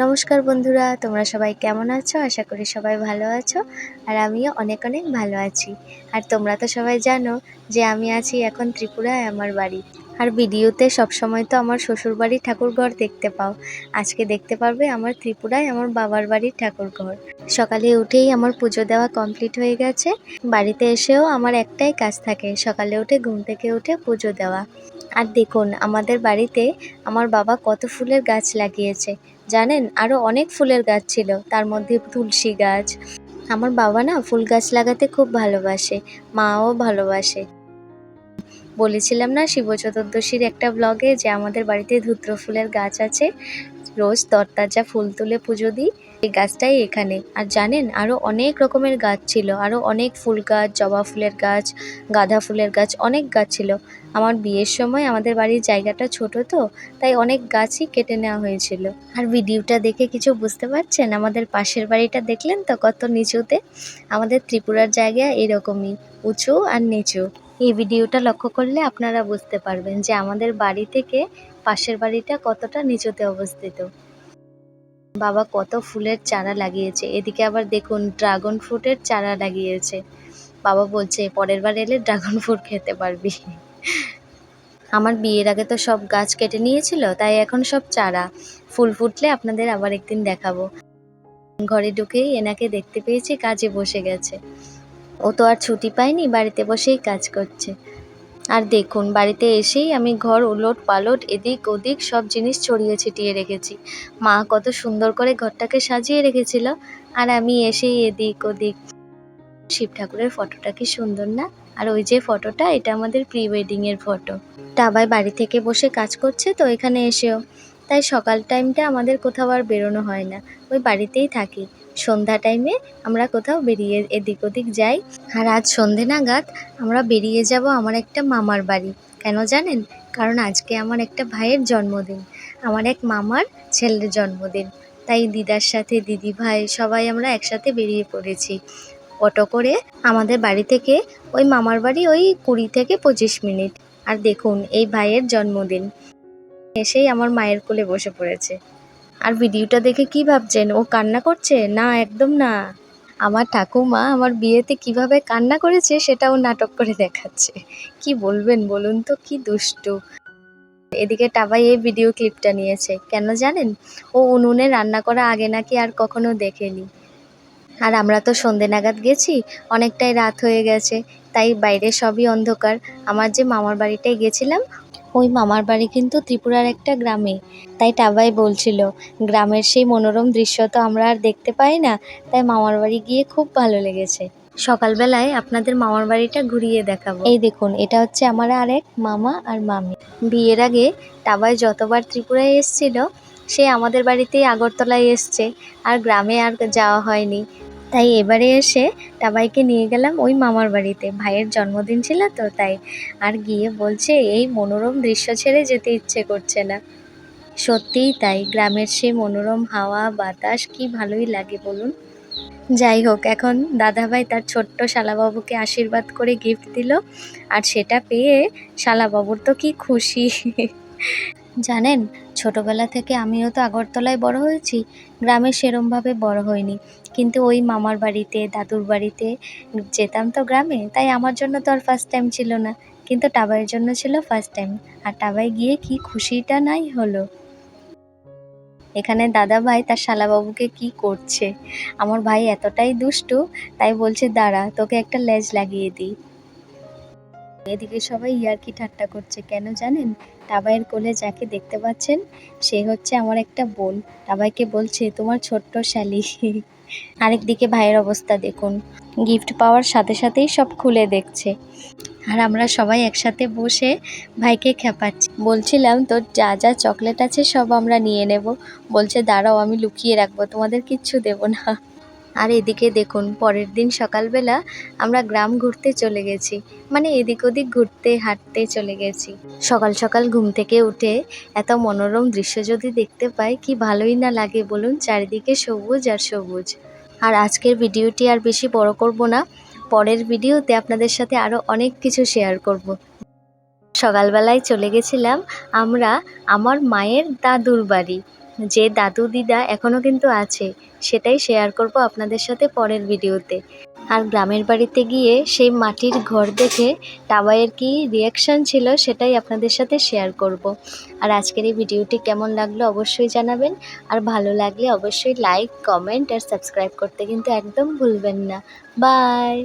নমস্কার বন্ধুরা, তোমরা সবাই কেমন আছো? আশা করি সবাই ভালো আছো আর আমিও অনেক অনেক ভালো আছি। আর তোমরা তো সবাই জানো যে আমি আছি এখন ত্রিপুরায় আমার বাড়ি। আর ভিডিওতে সবসময় তো আমার শ্বশুরবাড়ির ঠাকুরঘর দেখতে পাও। আজকে দেখতে পারবে আমার ত্রিপুরায় আমার বাবার বাড়ির ঠাকুরঘর। সকালে উঠেই আমার পুজো দেওয়া কমপ্লিট হয়ে গেছে। বাড়িতে এসেও আমার একটাই কাজ থাকে, সকালে উঠে ঘুম থেকে উঠে পুজো দেওয়া। আর দেখুন, আমাদের বাড়িতে আমার বাবা কত ফুলের গাছ লাগিয়েছে। জানেন আরও অনেক ফুলের গাছ ছিল। তার মধ্যে তুলসী গাছ। আমার বাবা না ফুল গাছ লাগাতে খুব ভালোবাসে। মাও ভালোবাসে। বলেছিলাম না শিব চতুর্দশীর একটা ব্লগে যে আমাদের বাড়িতে ধুত্র ফুলের গাছ আছে। রোজ দরতাজা ফুল তুলে পুজো দিই। এই গাছটাই এখানে। আর জানেন আরও অনেক রকমের গাছ ছিল। আরও অনেক ফুল গাছ, জবা ফুলের গাছ, গাঁদা ফুলের গাছ, অনেক গাছ ছিল। আমার বিয়ের সময় আমাদের বাড়ির জায়গাটা ছোট তো, তাই অনেক গাছই কেটে নেওয়া হয়েছিল। আর ভিডিওটা দেখে কিছু বুঝতে পারছেন? আমাদের পাশের বাড়িটা দেখলেন তো কত নিচুতে? আমাদের ত্রিপুরার জায়গা এরকমই, উঁচু আর নিচু। এই ভিডিওটা লক্ষ্য করলে আপনারা বুঝতে পারবেন যে আমাদের বাড়ি থেকে পাশের বাড়িটা কতটা নিচুতে অবস্থিত। বাবা কত ফুলের চারা লাগিয়েছে। এদিকে আবার দেখুন ড্রাগন ফ্রুটের চারা লাগিয়েছে। বাবা বলছে, পরের বার এলে ড্রাগন ফ্রুট খেতে পারবি। আমার বিয়ের আগে তো সব গাছ কেটে নিয়েছিল, তাই এখন সব চারা। ফুল ফুটলে আপনাদের আবার একদিন দেখাবো। ঘরে ঢুকেই এনাকে দেখতে পেয়েছি, কাজে বসে গেছে। ও তো আর ছুটি পায়নি, বাড়িতে বসেই কাজ করছে। আর দেখুন, বাড়িতে এসেই আমি ঘর উলট পালট, এদিক ওদিক সব জিনিস ছড়িয়ে ছিটিয়ে রেখেছি। মা কত সুন্দর করে ঘরটাকে সাজিয়ে রেখেছিল। আর আমি এসেই এদিক ওদিক শিব ঠাকুরের ফটোটা কি সুন্দর না? আর ওই যে ফটোটা, এটা আমাদের প্রি ওয়েডিংয়ের ফটো টাবাই বাড়ি থেকে বসে কাজ করছে, তো এখানে এসেও। তাই সকাল টাইমটা আমাদের কোথাও আর বেরোনো হয় না। ওই বাড়িতেই থাকি। সন্ধ্যা টাইমে আমরা কোথাও বেরিয়ে এদিক ওদিক যাই। আর আজ সন্ধে নাগাদ আমরা বেরিয়ে যাব আমার একটা মামার বাড়ি। কেন জানেন? কারণ আজকে আমার একটা ভাইয়ের জন্মদিন। আমার এক মামার ছেলের জন্মদিন। তাই দিদার সাথে, দিদি ভাই সবাই আমরা একসাথে বেরিয়ে পড়েছি। অটো করে আমাদের বাড়ি থেকে ওই মামার বাড়ি ওই কুড়ি থেকে পঁচিশ মিনিট। আর দেখুন, এই ভাইয়ের জন্মদিন। এসেই আমার মায়ের কোলে বসে পড়েছে। আর ভিডিওটা দেখে কি ভাবছেন? ও কান্না করছে? না, একদম না। আমার ঠাকুমা আমার বিয়েতে কীভাবে কান্না করেছে সেটাও নাটক করে দেখাচ্ছে। কি বলবেন বলুন তো, কি দুষ্টু। এদিকে টাবাই এই ভিডিও ক্লিপটা নিয়েছে। কেন জানেন? ও উনুনে রান্না করা আগে নাকি আর কখনো দেখেনি। আর আমরা তো সন্ধে নাগাদ গেছি, অনেকটাই রাত হয়ে গেছে, তাই বাইরে সবই অন্ধকার। আমার যে মামার বাড়িটায় গেছিলাম ওই মামার বাড়ি কিন্তু ত্রিপুরার একটা গ্রামে। তাই টাবাই বলছিল, গ্রামের সেই মনোরম দৃশ্য তো আমরা আর দেখতে পাই না, তাই মামার বাড়ি গিয়ে খুব ভালো লেগেছে। সকালবেলায় আপনাদের মামার বাড়িটা ঘুরিয়ে দেখাবো। এই দেখুন, এটা হচ্ছে আমার আরেক মামা আর মামি। বিয়ের আগে টাবাই যতবার ত্রিপুরায় এসছিল, সে আমাদের বাড়িতেই আগরতলায় এসছে, আর গ্রামে আর যাওয়া হয়নি। তাই এবারে এসে টাবাইকে নিয়ে গেলাম ওই মামার বাড়িতে। ভাইয়ের জন্মদিন ছিল তো, তাই আর গিয়ে বলছে, এই মনোরম দৃশ্য ছেড়ে যেতে ইচ্ছে করছে না। সত্যিই তাই, গ্রামের সেই মনোরম হাওয়া, বাতাস, কি ভালোই লাগে বলুন। যাই হোক, এখন দাদাভাই তার ছোট্ট শালাবাবুকে আশীর্বাদ করে গিফট দিল, আর সেটা পেয়ে শালাবাবুর তো কি খুশি। জানেন, ছোটবেলা থেকে আমিও তো আগরতলায় বড় হয়েছি, গ্রামে সেরমভাবে বড় হয়নি কিন্তু ওই মামার বাড়িতে, দাদুর বাড়িতে যেতাম তো গ্রামে, তাই আমার জন্য তো আর ফার্স্ট টাইম ছিল না। কিন্তু টাবাইয়ের জন্য ছিল ফার্স্ট টাইম আর টাবাই গিয়ে কি খুশিটা নাই হলো। এখানে দাদা ভাই তার শালাবাবুকে কি করছে? আমার ভাই এতটাই দুষ্টু, তাই বলছে, দাঁড়া, তোকে একটা লেজ লাগিয়ে দিই। এদিকে সবাই ইয়ার্কি ঠাট্টা করছে। কেন জানেন? টাবাইয়ের কোলে যাকে দেখতে পাচ্ছেন, সে হচ্ছে আমার একটা বোন। টাবাইকে বলছে, তোমার ছোট্ট শ্যালি আরেকদিকে ভাইয়ের অবস্থা দেখুন। গিফট পাওয়ার সাথে সাথেই সব খুলে দেখছে। আর আমরা সবাই একসাথে বসে ভাইকে খেপাচ্ছি। বলছিলাম, তোর যা যা চকলেট আছে সব আমরা নিয়ে নেব। বলছে, দাঁড়াও, আমি লুকিয়ে রাখব। তোমাদের কিচ্ছু দেবো না। আর এদিকে দেখুন, পরের দিন সকালবেলা আমরা গ্রাম ঘুরতে চলে গেছি। মানে এদিক ওদিক ঘুরতে, হাঁটতে চলে গেছি। সকাল সকাল ঘুম থেকে উঠে এত মনোরম দৃশ্য যদি দেখতে পাই, কি ভালোই না লাগে বলুন, চারিদিকে সবুজ আর সবুজ। আর আজকের ভিডিওটি আর বেশি বড় করব না, পরের ভিডিওতে আপনাদের সাথে আরও অনেক কিছু শেয়ার করব। সকালবেলায় চলে গেছিলাম আমরা আমার মায়ের দাদুর বাড়ি। যে দাদু দিদা এখনও কিন্তু আছে, সেটাই শেয়ার করব আপনাদের সাথে পরের ভিডিওতে। আর গ্রামের বাড়িতে গিয়ে সেই মাটির ঘর দেখে টাবাইয়ের কি রিয়াকশান ছিল সেটাই আপনাদের সাথে শেয়ার করব। আর আজকের এই ভিডিওটি কেমন লাগল অবশ্যই জানাবেন। আর ভালো লাগলে অবশ্যই লাইক কমেন্ট আর সাবস্ক্রাইব করতে কিন্তু একদম ভুলবেন না। বাই